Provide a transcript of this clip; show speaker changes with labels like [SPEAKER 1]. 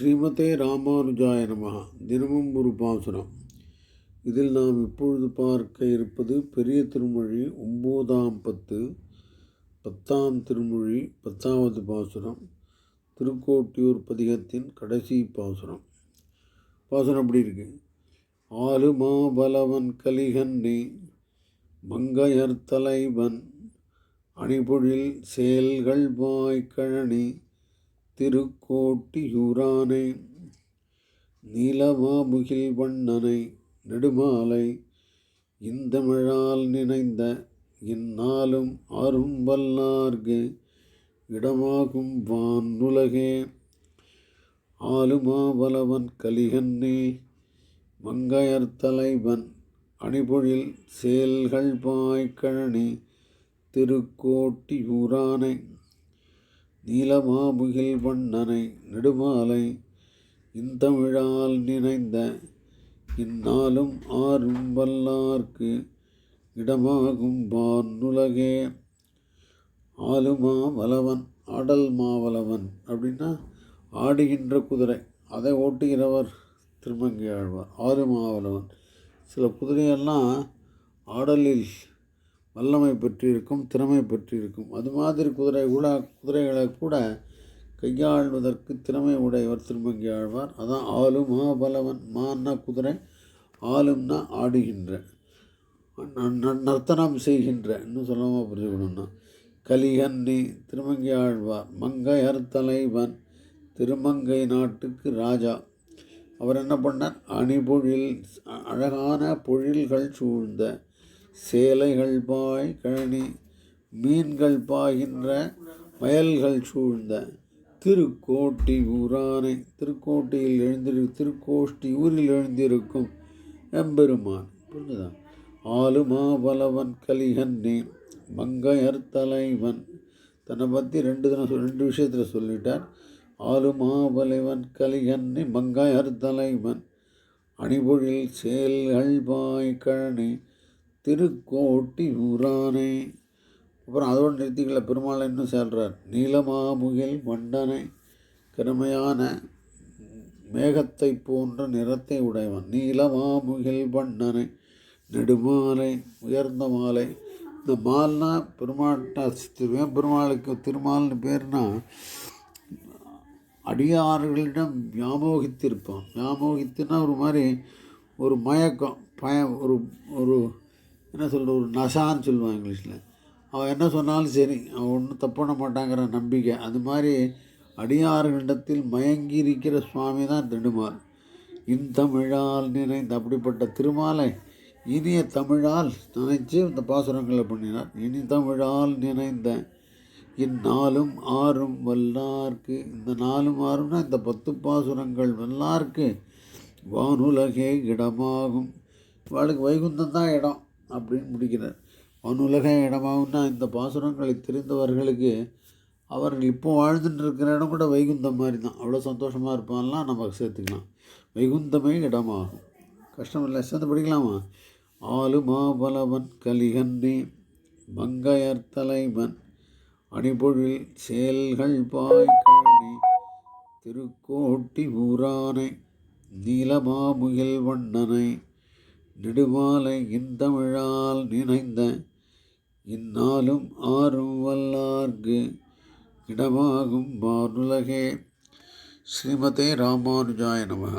[SPEAKER 1] ஸ்ரீமதே ராமானுஜாய நமகா தினமும் ஒரு பாசுரம். இதில் நாம் இப்பொழுது பார்க்க இருப்பது பெரிய திருமொழி ஒம்போதாம் பத்து பத்தாம் திருமொழி பத்தாவது பாசுரம் திருக்கோட்டியூர் பதிகத்தின் கடைசி பாசுரம். பாசுரம் அப்படி இருக்கு? ஆலு மாபலவன் கலிகன்னி மங்கையர் தலைவன் அணிபொழில் செயல்கள் வாய்க்கழனி திருக்கோட்டியூரானை நீலமாமுகில் வண்ணனை நெடுமாலை இந்தமிழால் நினைந்த இந்நாளும் ஆறும் வல்லார்கு இடமாகும் உலகே ஆளுமாவலவன் கலிகன்னே மங்கையர் தலைவன் அணிபொழில் சேல்கள் பாய்க்கழனி திருக்கோட்டியூரானை நீலமாமுகில் வண்ணனை நெடுமாலை இந்தமிழால் நினைந்த இந்நாளும் ஆறும் வல்லார்க்கு இடமாகும் வானுலகே ஆளுமா வலவன் ஆடல் மாவலவன் அப்படின்னா ஆடுகின்ற குதிரை. அதை ஓட்டுகிறவர் திருமங்கி ஆழ்வார் ஆறு மாவலவன் சில குதிரையெல்லாம் ஆடலில் வல்லமை பெற்றிருக்கும் திறமை பெற்றிருக்கும். அது மாதிரி குதிரை உலா குதிரைகளை கூட கையாள்வதற்கு திறமை உடையவர் திருமங்கி ஆழ்வார். அதான் ஆளும் மகாபலவன் மான்னா குதிரை ஆளும்னா ஆடுகின்ற நர்த்தனம் செய்கின்ற இன்னும் சொல்லாமல் புரிஞ்சுக்கணும்னா. கலிகன்னி திருமங்கை ஆழ்வார் மங்கையர் தலைவன் திருமங்கை நாட்டுக்கு ராஜா. அவர் என்ன பண்ணார்? அணிபொழில் அழகான பொழில்கள் சூழ்ந்த சேலைகள் பாய் கழனி மீன்கள் பாய்கின்ற வயல்கள் சூழ்ந்த திருக்கோட்டி ஊரானை திருக்கோட்டியில் எழுந்திரு திருக்கோஷ்டி ஊரில் எழுந்திருக்கும் எம்பெருமான். புரிஞ்சுதான் ஆலுமா பலவன் கலிகன்னே மங்கையர் தலைவன். தன்னை பற்றி ரெண்டு தினம் ரெண்டு விஷயத்தில் சொல்லிட்டார். ஆலுமா பலவன் கலிகன்னி மங்கையர் தலைவன். அணிபொழில் சேல்கள் பாய் கழனி திருக்கோட்டி ஊரானை. அப்புறம் அதோடு நிறுத்திக்கல பெருமாள் இன்னும் செல்றார்? நீலமாமுகில் மண்டனை கருமையான மேகத்தை போன்ற நிறத்தை உடையவன். நீலமாமுகில் வண்ணனை நெடுமாலை உயர்ந்த மாலை. இந்த மால்னா பெருமாட்ட பெருமாளுக்கு திருமால்னு பேர்னா அடியார்களிடம் வியாமோகித்திருப்பான். வியாமோகித்துனா ஒரு மாதிரி ஒரு மயக்கம் பயம் ஒரு ஒரு என்ன சொல்கிற ஒரு நசான்னு சொல்லுவான் இங்கிலீஷில். அவன் என்ன சொன்னாலும் சரி அவன் ஒன்றும் தப்பு பண்ண மாட்டாங்கிற நம்பிக்கை. அது மாதிரி அடியார்களிடத்தில் மயங்கி இருக்கிற சுவாமி தான் இந்த இன்தமிழால் நினைந்த அப்படிப்பட்ட திருமாலை இனிய தமிழால் நினைச்சு இந்த பாசுரங்களை பண்ணினார். இனி தமிழால் நினைந்த இந்நாளும் ஆறும் வல்லார்க்கு. இந்த நாலும் ஆறும்னா இந்த பத்து பாசுரங்கள் வல்லார்க்கு. வானுலகே இடமாகும். இவாளுக்கு வைகுந்தம் தான் இடம். அப்படின்னு முடிக்கிறார். வானுலக இடமாகும்னா இந்த பாசுரங்களை தெரிந்தவர்களுக்கு அவர்கள் இப்போ வாழ்ந்துட்டு இருக்கிற இடம் கூட வைகுந்தம் மாதிரி தான் அவ்வளோ சந்தோஷமாக இருப்பான்லாம் நமக்கு சேர்த்துக்கலாம். வைகுந்தமே இடமாகும். கஷ்டம் இல்லை. சேர்ந்து படிக்கலாமா? ஆளு மாபலவன் கலிகன்னி மங்கையர் தலைவன் அணிபொழில் செயல்கள் பாய்காணி திருக்கோட்டி ஊரானை நீலமாமுகில் வண்ணனை. நெடுமாலை இந்தமிழால் நினைந்த இந்நாளும் ஆறும் வல்லார்க்கு இடமாகும் வானுலகே ஸ்ரீமதே ராமானுஜாய நமக